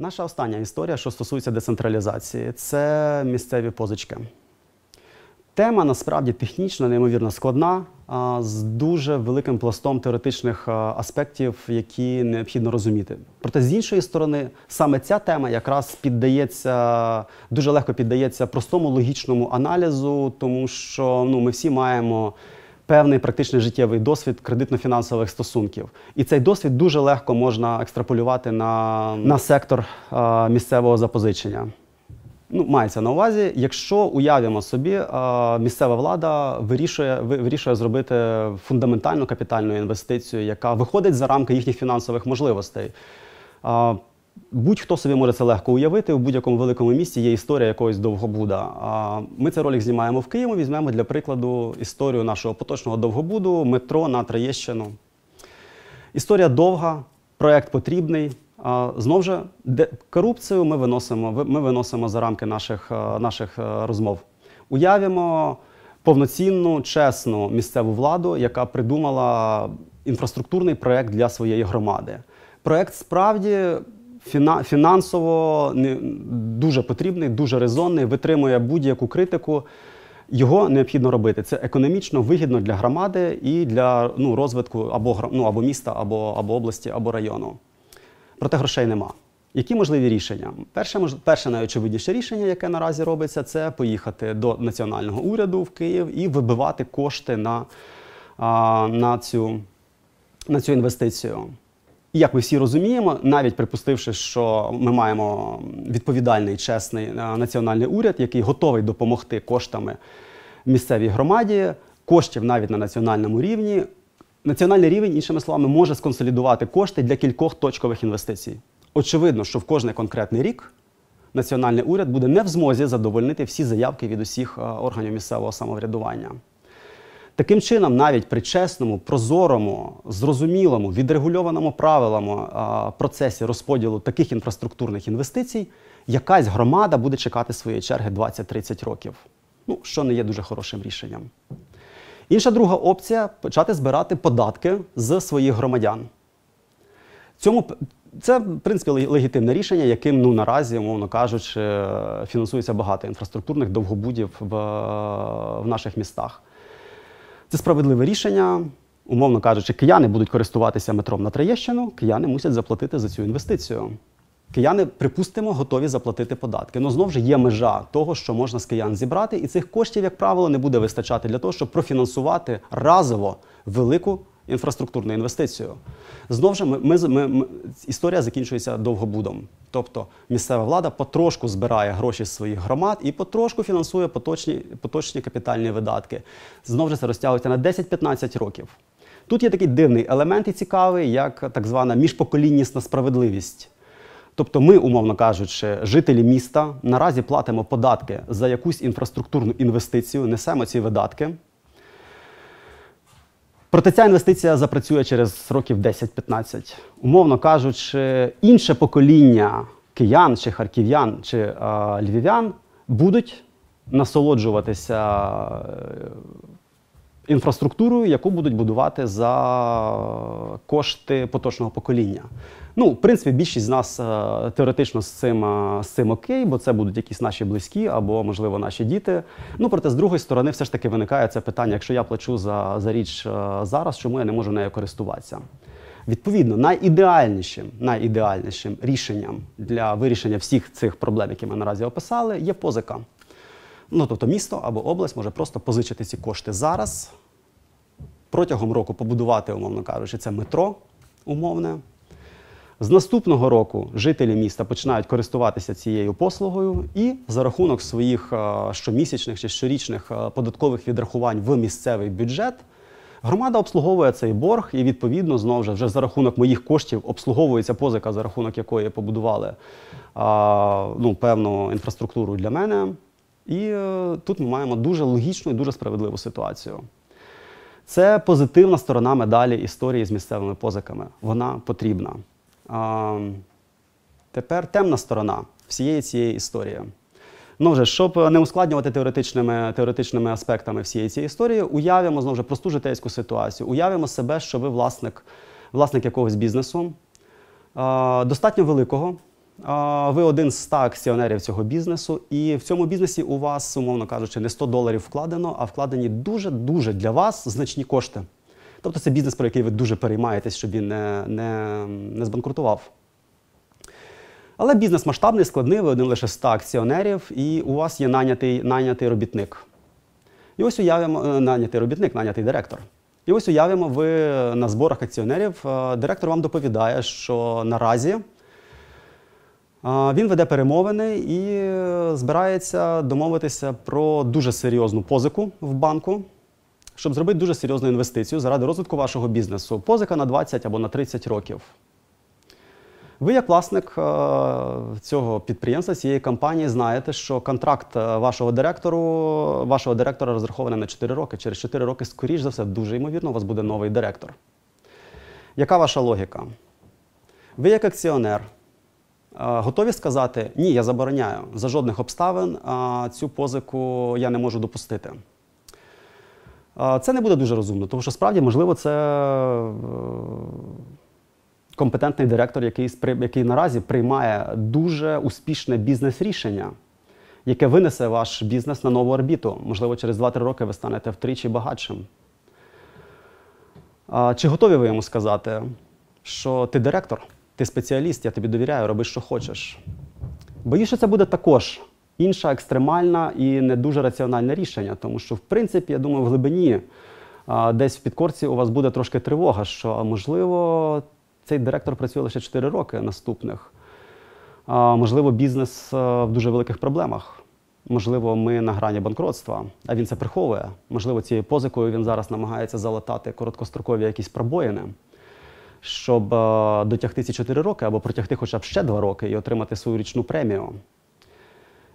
Наша остання історія, що стосується децентралізації, це місцеві позички. Тема насправді технічно неймовірно складна, з дуже великим пластом теоретичних аспектів, які необхідно розуміти. Проте з іншої сторони, саме ця тема якраз піддається дуже легко піддається простому логічному аналізу, тому що ну, ми всі маємо певний практичний життєвий досвід кредитно-фінансових стосунків. І цей досвід дуже легко можна екстраполювати на, на сектор а, місцевого запозичення. Ну, мається на увазі, якщо уявимо собі, а, місцева влада вирішує, вирішує зробити фундаментальну капітальну інвестицію, яка виходить за рамки їхніх фінансових можливостей. А, Будь-хто собі може це легко уявити. У будь-якому великому місті є історія якогось довгобуда. Ми цей ролик знімаємо в Києві. Візьмемо для прикладу історію нашого поточного довгобуду метро на Троєщину. Історія довга, проект потрібний. А, Знов же, корупцію ми виносимо, ми виносимо за рамки наших, наших розмов. Уявімо повноцінну, чесну місцеву владу, яка придумала інфраструктурний проект для своєї громади. Проект справді фіна- фінансово не- дуже потрібний, дуже резонний, витримує будь-яку критику. Його необхідно робити. Це економічно вигідно для громади і для ну, розвитку або, ну, або міста, або, або області, або району. Проте грошей нема. Які можливі рішення? Перше, перше найочевидніше рішення, яке наразі робиться, це поїхати до національного уряду в Київ і вибивати кошти на, на, цю, на цю інвестицію. Як ми всі розуміємо, навіть припустивши, що ми маємо відповідальний чесний е, національний уряд, який готовий допомогти коштами місцевій громаді, коштів навіть на національному рівні. Національний рівень, іншими словами, може сконсолідувати кошти для кількох точкових інвестицій. Очевидно, що в кожний конкретний рік національний уряд буде не в змозі задовольнити всі заявки від усіх е, органів місцевого самоврядування. Таким чином, навіть при чесному, прозорому, зрозумілому, відрегульованому правилами процесі розподілу таких інфраструктурних інвестицій, якась громада буде чекати своєї черги 20-30 років. Ну, що не є дуже хорошим рішенням. Інша друга опція почати збирати податки з своїх громадян. Цьому це, в принципі, легітимне рішення, яким ну, наразі, умовно кажучи, фінансується багато інфраструктурних довгобудів в, в наших містах. Це справедливе рішення. Умовно кажучи, кияни будуть користуватися метром на Троєщину, кияни мусять заплатити за цю інвестицію. Кияни, припустимо, готові заплатити податки. Ну знов же є межа того, що можна з киян зібрати, і цих коштів, як правило, не буде вистачати для того, щоб профінансувати разово велику інфраструктурну інвестицію. Знов же ми, ми, ми, історія закінчується довгобудом. Тобто місцева влада потрошку збирає гроші з своїх громад і потрошку фінансує поточні, поточні капітальні видатки. Знов же це розтягується на 10-15 років. Тут є такий дивний елемент і цікавий, як так звана міжпоколіннісна справедливість. Тобто ми, умовно кажучи, жителі міста наразі платимо податки за якусь інфраструктурну інвестицію, несемо ці видатки. Проте ця інвестиція запрацює через років 10-15. Умовно кажучи, інше покоління киян чи харків'ян чи е, львів'ян будуть насолоджуватися е, інфраструктурою, яку будуть будувати за кошти поточного покоління. Ну, в принципі, більшість з нас е, теоретично з цим, е, з цим окей, бо це будуть якісь наші близькі або, можливо, наші діти. Ну, проте, з другої сторони, все ж таки виникає це питання: якщо я плачу за, за річ е, зараз, чому я не можу нею користуватися? Відповідно, найідеальнішим, найідеальнішим рішенням для вирішення всіх цих проблем, які ми наразі описали, є позика. Ну, тобто місто або область може просто позичити ці кошти зараз, протягом року побудувати, умовно кажучи, це метро умовне. З наступного року жителі міста починають користуватися цією послугою і за рахунок своїх е, щомісячних чи щорічних е, податкових відрахувань в місцевий бюджет громада обслуговує цей борг і, відповідно, знову ж вже за рахунок моїх коштів обслуговується позика, за рахунок якої побудували а, ну, певну інфраструктуру для мене. І е, тут ми маємо дуже логічну і дуже справедливу ситуацію. Це позитивна сторона медалі історії з місцевими позиками. Вона потрібна. А, тепер темна сторона всієї цієї історії. Ну вже, щоб не ускладнювати теоретичними, теоретичними аспектами всієї цієї історії, уявимо знову ж просту житейську ситуацію. Уявимо себе, що ви власник, власник якогось бізнесу, достатньо великого, ви один з 100 акціонерів цього бізнесу, і в цьому бізнесі у вас, умовно кажучи, не 100 доларів вкладено, а вкладені дуже-дуже для вас значні кошти. Тобто це бізнес, про який ви дуже переймаєтесь, щоб він не, не, не збанкрутував. Але бізнес масштабний, складний, ви один лише 100 акціонерів, і у вас є нанятий, нанятий робітник. І ось уявимо, е, нанятий робітник, нанятий директор. І ось уявимо, ви на зборах акціонерів, е, директор вам доповідає, що наразі він веде перемовини і е, збирається домовитися про дуже серйозну позику в банку, щоб зробити дуже серйозну інвестицію заради розвитку вашого бізнесу. Позика на 20 або на 30 років. Ви, як власник е, цього підприємства, цієї компанії, знаєте, що контракт е, вашого директору, вашого директора розрахований на 4 роки. Через 4 роки, скоріш за все, дуже ймовірно, у вас буде новий директор. Яка ваша логіка? Ви, як акціонер, готові сказати, ні, я забороняю за жодних обставин цю позику я не можу допустити. Це не буде дуже розумно, тому що справді, можливо, це е, компетентний директор, який, який наразі приймає дуже успішне бізнес-рішення, яке винесе ваш бізнес на нову орбіту. Можливо, через 2-3 роки ви станете втричі багатшим. Чи готові ви йому сказати, що ти директор, ти спеціаліст, я тобі довіряю, роби, що хочеш? Боюсь, що це буде також інша екстремальна і не дуже раціональне рішення, тому що, в принципі, я думаю, в глибині десь в підкорці у вас буде трошки тривога, що можливо цей директор працює лише 4 роки наступних. Можливо, бізнес в дуже великих проблемах. Можливо, ми на грані банкротства, а він це приховує. Можливо, цією позикою він зараз намагається залатати короткострокові якісь пробоїни, щоб е, дотягти ці 4 роки або протягти хоча б ще 2 роки і отримати свою річну премію.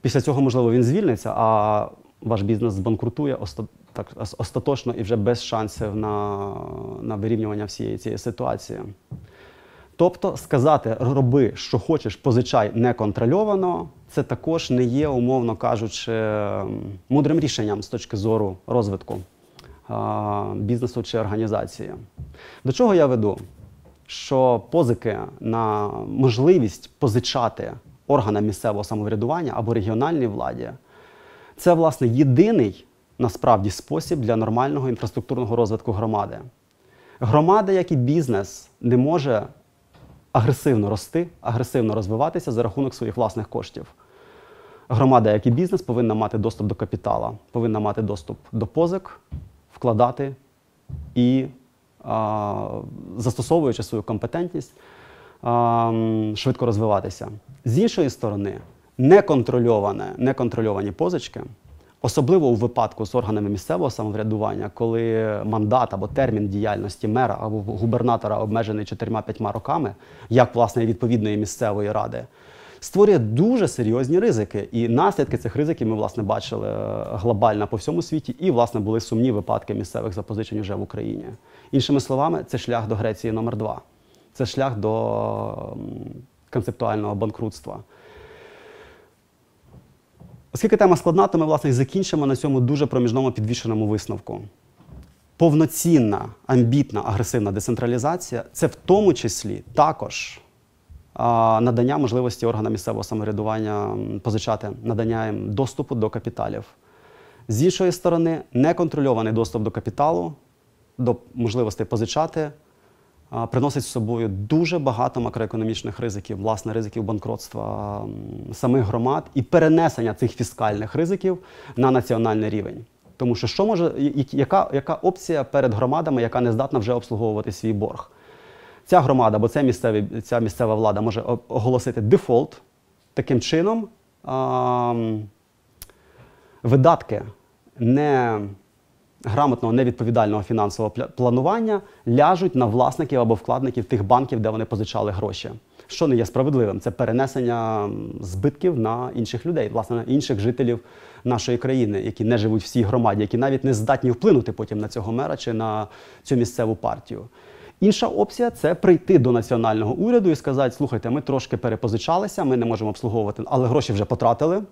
Після цього, можливо, він звільниться, а ваш бізнес збанкрутує остаточно і вже без шансів на, на вирівнювання всієї цієї ситуації. Тобто сказати роби, що хочеш, позичай неконтрольовано, це також не є, умовно кажучи, мудрим рішенням з точки зору розвитку бізнесу чи організації. До чого я веду? Що позики на можливість позичати органам місцевого самоврядування або регіональній владі це, власне, єдиний насправді спосіб для нормального інфраструктурного розвитку громади. Громада, як і бізнес, не може агресивно рости, агресивно розвиватися за рахунок своїх власних коштів. Громада, як і бізнес, повинна мати доступ до капітала, повинна мати доступ до позик, вкладати і, застосовуючи свою компетентність, швидко розвиватися. З іншої сторони, неконтрольовані позички, особливо у випадку з органами місцевого самоврядування, коли мандат або термін діяльності мера або губернатора обмежений 4-5 роками, як власне відповідної місцевої ради, створює дуже серйозні ризики. І наслідки цих ризиків ми власне бачили е, глобально по всьому світі, і власне були сумні випадки місцевих запозичень вже в Україні. Іншими словами, це шлях до Греції номер два. Це шлях до концептуального банкрутства. Оскільки тема складна, то ми власне закінчимо на цьому дуже проміжному підвішеному висновку. Повноцінна, амбітна, агресивна децентралізація це в тому числі також надання можливості органам місцевого самоврядування позичати, надання їм доступу до капіталів. З іншої сторони, неконтрольований доступ до капіталу, до можливостей позичати, приносить з собою дуже багато макроекономічних ризиків, власне, ризиків банкротства самих громад і перенесення цих фіскальних ризиків на національний рівень. Тому що що може, яка, яка опція перед громадами, яка не здатна вже обслуговувати свій борг? Ця громада або ця, місцеві, ця місцева влада може оголосити дефолт. Таким чином, видатки не грамотного, невідповідального фінансового планування ляжуть на власників або вкладників тих банків, де вони позичали гроші. Що не є справедливим, це перенесення збитків на інших людей, власне, на інших жителів нашої країни, які не живуть в цій громаді, які навіть не здатні вплинути потім на цього мера чи на цю місцеву партію. Інша опція це прийти до національного уряду і сказати: слухайте, ми трошки перепозичалися, ми не можемо обслуговувати, але гроші вже потратили.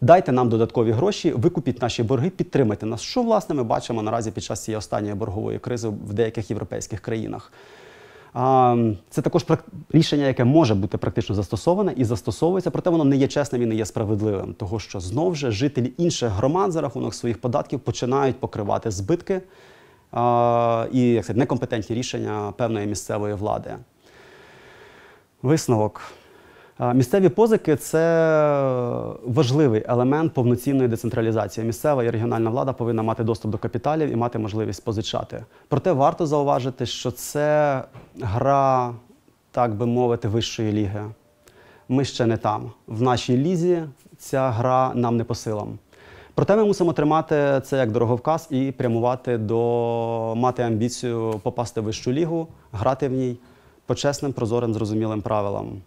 Дайте нам додаткові гроші, викупіть наші борги, підтримайте нас. Що власне ми бачимо наразі під час цієї останньої боргової кризи в деяких європейських країнах. Це також рішення, яке може бути практично застосоване і застосовується, проте воно не є чесним і не є справедливим, того що знов же жителі інших громад за рахунок своїх податків починають покривати збитки і як сказати, некомпетентні рішення певної місцевої влади. Висновок. Місцеві позики це важливий елемент повноцінної децентралізації. Місцева і регіональна влада повинна мати доступ до капіталів і мати можливість позичати. Проте варто зауважити, що це гра, так би мовити, вищої ліги. Ми ще не там. В нашій лізі ця гра нам не по силам. Проте ми мусимо тримати це як дороговказ і прямувати до мати амбіцію попасти в вищу лігу, грати в ній по чесним, прозорим, зрозумілим правилам.